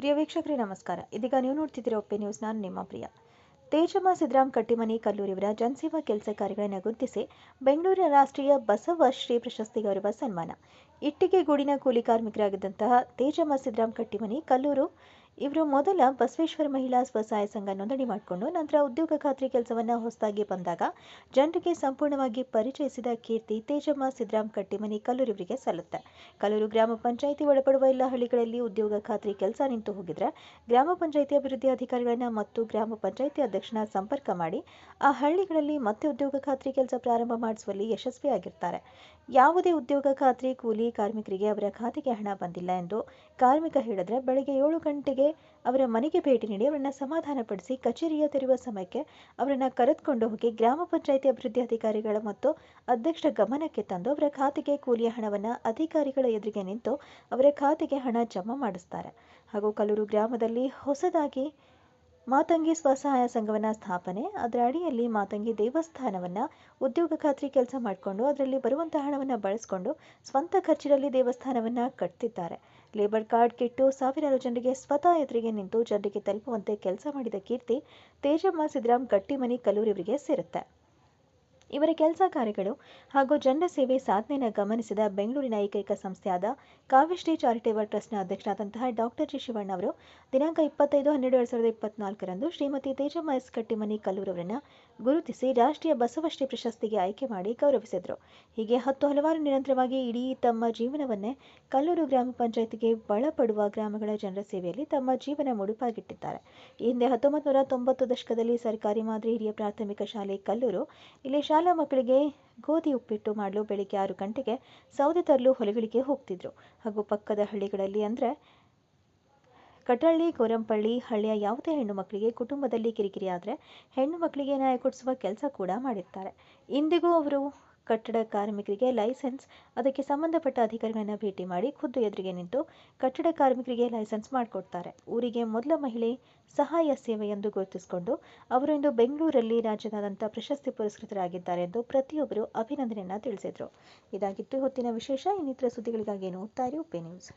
ಪ್ರಿಯ ವೀಕ್ಷಕರೇ, ನಮಸ್ಕಾರ. ಇದೀಗ ನೀವು ನೋಡ್ತಿದ್ದೀರಾ ಒಪ್ಪೆ ನ್ಯೂಸ್. ನಾನು ನಿಮ್ಮ ಪ್ರಿಯ. ತೇಜಮ್ಮ ಸಿದ್ದರಾಮ್ ಕಟ್ಟಿಮನಿ ಕಲ್ಲೂರಿಯವರ ಜನಸೇವಾ ಕೆಲಸ ಕಾರ್ಯಗಳನ್ನು ಗುರುತಿಸಿ ಬೆಂಗಳೂರಿನ ರಾಷ್ಟ್ರೀಯ ಬಸವ ಶ್ರೀ ಪ್ರಶಸ್ತಿ ಗೌರವ ಸನ್ಮಾನ. ಇಟ್ಟಿಗೆ ಗೂಡಿನ ಕೂಲಿ ಕಾರ್ಮಿಕರಾಗಿದ್ದಂತಹ ತೇಜಮ್ಮ ಸಿದ್ದರಾಮ್ ಕಟ್ಟಿಮನಿ, ಕಲ್ಲೂರು. ಇವರು ಮೊದಲ ಬಸವೇಶ್ವರ ಮಹಿಳಾ ಸ್ವಸಹಾಯ ಸಂಘ ನೋಂದಣಿ ಮಾಡಿಕೊಂಡು ನಂತರ ಉದ್ಯೋಗ ಖಾತ್ರಿ ಕೆಲಸವನ್ನು ಹೊಸದಾಗಿ ಬಂದಾಗ ಜನರಿಗೆ ಸಂಪೂರ್ಣವಾಗಿ ಪರಿಚಯಿಸಿದ ಕೀರ್ತಿ ತೇಜಮ್ಮ ಸಿದ್ದರಾಮ್ ಕಟ್ಟಿಮನಿ ಕಲ್ಲೂರಿವರಿಗೆ ಸಲ್ಲುತ್ತೆ. ಕಲ್ಲೂರು ಗ್ರಾಮ ಪಂಚಾಯಿತಿ ಒಳಪಡುವ ಎಲ್ಲ ಹಳ್ಳಿಗಳಲ್ಲಿ ಉದ್ಯೋಗ ಖಾತ್ರಿ ಕೆಲಸ ನಿಂತು ಹೋಗಿದ್ರೆ ಗ್ರಾಮ ಪಂಚಾಯಿತಿ ಅಭಿವೃದ್ಧಿ ಅಧಿಕಾರಿಗಳನ್ನ ಮತ್ತು ಗ್ರಾಮ ಪಂಚಾಯಿತಿ ಅಧ್ಯಕ್ಷನ ಸಂಪರ್ಕ ಮಾಡಿ ಆ ಹಳ್ಳಿಗಳಲ್ಲಿ ಮತ್ತೆ ಉದ್ಯೋಗ ಖಾತ್ರಿ ಕೆಲಸ ಪ್ರಾರಂಭ ಮಾಡಿಸುವಲ್ಲಿ ಯಶಸ್ವಿಯಾಗಿರ್ತಾರೆ. ಯಾವುದೇ ಉದ್ಯೋಗ ಖಾತ್ರಿ, ಕೂಲಿ ಕಾರ್ಮಿಕರಿಗೆ ಅವರ ಖಾತೆಗೆ ಹಣ ಬಂದಿಲ್ಲ ಎಂದು ಕಾರ್ಮಿಕ ಹೇಳಿದ್ರೆ ಬೆಳಗ್ಗೆ ಏಳು ಗಂಟೆಗೆ ಅವರ ಮನೆಗೆ ಭೇಟಿ ನೀಡಿ ಅವರನ್ನು ಸಮಾಧಾನಪಡಿಸಿ ಕಚೇರಿಯ ತೆರೆಯುವ ಸಮಯಕ್ಕೆ ಅವರನ್ನು ಕರೆದುಕೊಂಡು ಹೋಗಿ ಗ್ರಾಮ ಪಂಚಾಯಿತಿ ಅಭಿವೃದ್ಧಿ ಅಧಿಕಾರಿಗಳ ಮತ್ತು ಅಧ್ಯಕ್ಷರ ಗಮನಕ್ಕೆ ತಂದು ಅವರ ಖಾತೆಗೆ ಕೂಲಿಯ ಹಣವನ್ನು ಅಧಿಕಾರಿಗಳ ಎದುರಿಗೆ ನಿಂತು ಅವರ ಖಾತೆಗೆ ಹಣ ಜಮಾ ಮಾಡಿಸ್ತಾರೆ. ಹಾಗೂ ಕಲೂರು ಗ್ರಾಮದಲ್ಲಿ ಹೊಸದಾಗಿ ಮಾತಂಗಿ ಸ್ವಸಹಾಯ ಸಂಘವನ್ನು ಸ್ಥಾಪನೆ, ಅದರ ಅಡಿಯಲ್ಲಿ ಮಾತಂಗಿ ದೇವಸ್ಥಾನವನ್ನು ಉದ್ಯೋಗ ಖಾತ್ರಿ ಕೆಲಸ ಮಾಡಿಕೊಂಡು, ಅದರಲ್ಲಿ ಬರುವಂಥ ಹಣವನ್ನು ಬಳಸಿಕೊಂಡು ಸ್ವಂತ ಖರ್ಚಿನಲ್ಲಿ ದೇವಸ್ಥಾನವನ್ನು ಕಟ್ತಿದ್ದಾರೆ. ಲೇಬರ್ ಕಾರ್ಡ್ ಕಿಟ್ಟು ಸಾವಿರಾರು ಜನರಿಗೆ ಸ್ವತಃ ಎದುರಿಗೆ ನಿಂತು ಜನರಿಗೆ ತಲುಪುವಂತೆ ಕೆಲಸ ಮಾಡಿದ ಕೀರ್ತಿ ತೇಜಮ್ಮ ಸಿದ್ದರಾಮ್ ಗಟ್ಟಿಮನಿ ಕಲ್ಲೂರಿವರಿಗೆ ಸೇರುತ್ತೆ. ಇವರ ಕೆಲಸ ಕಾರ್ಯಗಳು ಹಾಗೂ ಜನರ ಸೇವೆ ಸಾಧನೆಯನ್ನು ಗಮನಿಸಿದ ಬೆಂಗಳೂರಿನ ಏಕೈಕ ಸಂಸ್ಥೆಯಾದ ಕಾವ್ಯಶ್ರೀ ಚಾರಿಟೇಬಲ್ ಟ್ರಸ್ಟ್ನ ಅಧ್ಯಕ್ಷರಾದಂತಹ ಡಾಕ್ಟರ್ ಜಿ ಶಿವಣ್ಣ ಅವರು ದಿನಾಂಕ ಇಪ್ಪತ್ತೈದು ಹನ್ನೆರಡು ಎರಡು ಸಾವಿರದ ಇಪ್ಪತ್ನಾಲ್ಕರಂದು ಶ್ರೀಮತಿ ತೇಜಮ್ಮ ಎಸ್ ಕಟ್ಟಿಮನಿ ಕಲ್ಲೂರವರನ್ನು ಗುರುತಿಸಿ ರಾಷ್ಟ್ರೀಯ ಬಸವಶ್ರೀ ಪ್ರಶಸ್ತಿಗೆ ಆಯ್ಕೆ ಮಾಡಿ ಗೌರವಿಸಿದರು. ಹೀಗೆ ಹತ್ತು ಹಲವಾರು ನಿರಂತರವಾಗಿ ಇಡೀ ತಮ್ಮ ಜೀವನವನ್ನೇ ಕಲ್ಲೂರು ಗ್ರಾಮ ಪಂಚಾಯಿತಿಗೆ ಒಳಪಡುವ ಗ್ರಾಮಗಳ ಜನರ ಸೇವೆಯಲ್ಲಿ ತಮ್ಮ ಜೀವನ ಮುಡುಪಾಗಿಟ್ಟಿದ್ದಾರೆ. ಹಿಂದೆ ಹತ್ತೊಂಬತ್ತು ನೂರ ತೊಂಬತ್ತು ದಶಕದಲ್ಲಿ ಸರ್ಕಾರಿ ಮಾದರಿ ಹಿರಿಯ ಪ್ರಾಥಮಿಕ ಶಾಲೆ ಕಲ್ಲೂರು, ಇಲ್ಲಿ ಶಾಲಾ ಮಕ್ಕಳಿಗೆ ಗೋಧಿ ಉಪ್ಪಿಟ್ಟು ಮಾಡಲು ಬೆಳಿಗ್ಗೆ ಆರು ಗಂಟೆಗೆ ಸೌದೆ ತರಲು ಹೊಲಗಳಿಗೆ ಹೋಗ್ತಿದ್ರು. ಹಾಗೂ ಪಕ್ಕದ ಹಳ್ಳಿಗಳಲ್ಲಿ ಅಂದರೆ ಕಟಳ್ಳಿ ಕೋರಂಪಳ್ಳಿ ಹಳ್ಳಿಯ ಯಾವುದೇ ಹೆಣ್ಣು ಮಕ್ಕಳಿಗೆ ಕುಟುಂಬದಲ್ಲಿ ಕಿರಿಕಿರಿ ಆದರೆ ಹೆಣ್ಣು ಮಕ್ಕಳಿಗೆ ನ್ಯಾಯ ಕೊಡಿಸುವ ಕೆಲಸ ಕೂಡ ಮಾಡಿರ್ತಾರೆ. ಇಂದಿಗೂ ಅವರು ಕಟ್ಟಡ ಕಾರ್ಮಿಕರಿಗೆ ಲೈಸೆನ್ಸ್, ಅದಕ್ಕೆ ಸಂಬಂಧಪಟ್ಟ ಅಧಿಕಾರಿಗಳನ್ನ ಭೇಟಿ ಮಾಡಿ ಖುದ್ದು ಎದುರಿಗೆ ನಿಂತು ಕಟ್ಟಡ ಕಾರ್ಮಿಕರಿಗೆ ಲೈಸೆನ್ಸ್ ಮಾಡಿಕೊಡ್ತಾರೆ. ಊರಿಗೆ ಮೊದಲ ಮಹಿಳೆ ಸಹಾಯ ಸೇವೆ ಎಂದು ಗುರುತಿಸಿಕೊಂಡು ಅವರು ಇಂದು ಬೆಂಗಳೂರಲ್ಲಿ ರಾಜ್ಯದಾದಂಥ ಪ್ರಶಸ್ತಿ ಪುರಸ್ಕೃತರಾಗಿದ್ದಾರೆ ಎಂದು ಪ್ರತಿಯೊಬ್ಬರು ಅಭಿನಂದನೆಯನ್ನು ತಿಳಿಸಿದರು. ಇದಾಗಿತ್ತು, ಹೊತ್ತಿನ ವಿಶೇಷ ಇನ್ನಿತರ ಸುದ್ದಿಗಳಿಗಾಗಿ ನೋಡ್ತಾ ಇರಿ ನ್ಯೂಸ್.